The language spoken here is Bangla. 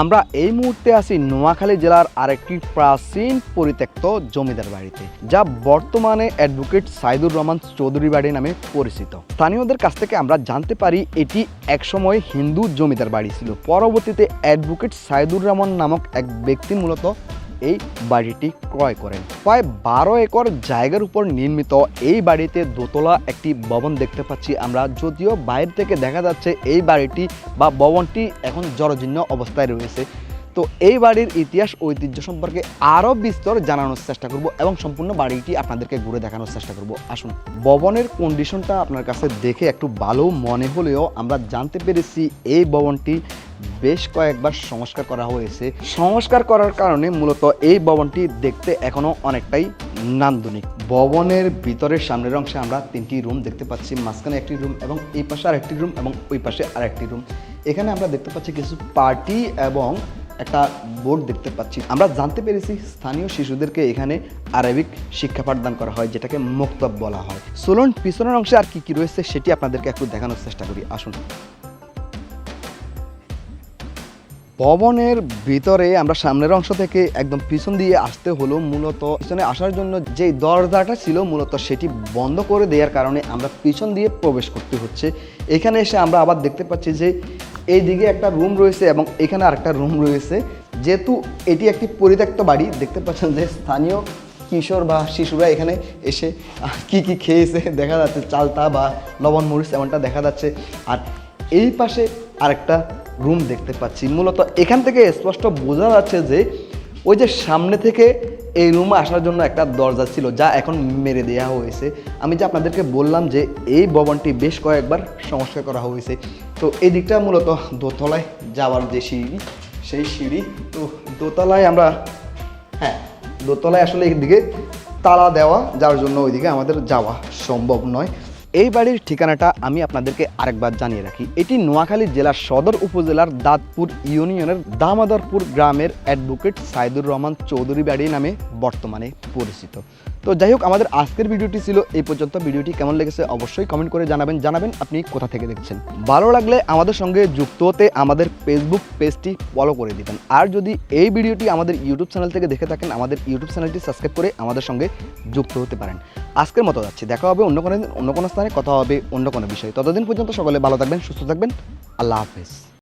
আমরা এই মুহূর্তে আছি নোয়াখালী জেলার আরেকটি প্রাচীন পরিত্যক্ত জমিদার বাড়িতে, যা বর্তমানে অ্যাডভোকেট সাইদুর রহমান চৌধুরী বাড়ি নামে পরিচিত। স্থানীয়দের কাছ থেকে আমরা জানতে পারি, এটি একসময় হিন্দু জমিদার বাড়ি ছিল। পরবর্তীতে অ্যাডভোকেট সাইদুর রহমান নামক এক ব্যক্তি মূলত এই বাড়িটি ক্রয় করেন। প্রায় বারো একর জায়গার উপর নির্মিত এই বাড়িতে দোতলা একটি ভবন দেখতে পাচ্ছি আমরা। যদিও বাইরে থেকে দেখা যাচ্ছে এই বাড়িটি বা ভবনটি এখন জরাজীর্ণ অবস্থায় রয়েছে। তো এই বাড়ির ইতিহাস, ঐতিহ্য সম্পর্কে আরও বিস্তর জানানোর চেষ্টা করব এবং সম্পূর্ণ বাড়িটি আপনাদেরকে ঘুরে দেখানোর চেষ্টা করব। আসুন, ভবনের কন্ডিশনটা আপনার কাছে দেখে একটু ভালো মনে হলেও আমরা জানতে পেরেছি এই ভবনটি বেশ কয়েকবার সংস্কার করা হয়েছে। সংস্কার করার কারণে মূলত এই ভবনটি দেখতে এখনও অনেকটাই নান্দনিক। ভবনের ভিতরের সামনের অংশে আমরা তিনটি রুম দেখতে পাচ্ছি, মাঝখানে একটি রুম এবং এই পাশে আরেকটি রুম এবং ওই পাশে আরেকটি রুম। এখানে আমরা দেখতে পাচ্ছি কিছু পার্টি এবং একটা বোর্ড দেখতে পাচ্ছি। আমরা জানতে পেরেছি স্থানীয় শিশুদেরকে এখানে আরবিক শিক্ষা পাঠদান করা হয়, যেটাকে মুক্তব বলা হয়। চলুন, পিছনের অংশে আর কি কি রয়েছে সেটি আপনাদেরকে একটু দেখানোর চেষ্টা করি। আসুন। ভবনের ভিতরে আমরা সামনের অংশ থেকে একদম পিছন দিয়ে আসতে হলো মূলত। পিছনে আসার জন্য যে দরজাটা ছিল মূলত সেটি বন্ধ করে দেওয়ার কারণে আমরা পিছন দিয়ে প্রবেশ করতে হচ্ছে। এখানে এসে আমরা আবার দেখতে পাচ্ছি যে এই দিকে একটা রুম রয়েছে এবং এখানে আরেকটা রুম রয়েছে। যেহেতু এটি একটি পরিত্যক্ত বাড়ি, দেখতে পাচ্ছেন যে স্থানীয় কিশোর বা শিশুরা এখানে এসে কি কি খেয়েছে দেখা যাচ্ছে, চালতা বা লবণ মরিচ এমনটা দেখা যাচ্ছে। আর এই পাশে আরেকটা রুম দেখতে পাচ্ছি। মূলত এখান থেকে স্পষ্ট বোঝা যাচ্ছে যে ওই যে সামনে থেকে এই রুমে আসার জন্য একটা দরজা ছিল, যা এখন মেরে দেওয়া হয়েছে। আমি যে আপনাদেরকে বললাম যে এই ভবনটি বেশ কয়েকবার সংস্কার করা হয়েছে। তো এই দিকটা মূলত দোতলায় যাওয়ার যে সিঁড়ি, সেই সিঁড়ি। তো দোতলায় আমরা হ্যাঁ দোতলায় আসলে এইদিকে তালা দেওয়া, যার জন্য ওইদিকে আমাদের যাওয়া সম্ভব নয়। এই বাড়ির ঠিকানাটা আমি আপনাদেরকে আরেকবার জানিয়ে রাখি। এটি নোয়াখালী জেলার সদর উপজেলার দাঁতপুর ইউনিয়নের দামোদরপুর গ্রামের অ্যাডভোকেট সাইদুর রহমান চৌধুরী বাড়ি নামে বর্তমানে পরিচিত। তো যাই হোক, আমাদের আজকের ভিডিওটি ছিল এই পর্যন্ত। ভিডিওটি কেমন লেগেছে অবশ্যই কমেন্ট করে জানাবেন। জানাবেন আপনি কোথা থেকে দেখছেন। ভালো লাগলে আমাদের সঙ্গে যুক্ত হতে আমাদের ফেসবুক পেজটি ফলো করে দিবেন। আর যদি এই ভিডিওটি আমাদের ইউটিউব চ্যানেল থেকে দেখে থাকেন, আমাদের ইউটিউব চ্যানেলটি সাবস্ক্রাইব করে আমাদের সঙ্গে যুক্ত হতে পারেন। আজকের মতো যাচ্ছি। দেখা হবে অন্য কোনো অন্য কোনো কথা হবে অন্য কোনো বিষয়ে। ততদিন পর্যন্ত সকলে ভালো থাকবেন সুস্থ থাকবেন। আল্লাহ হাফেজ।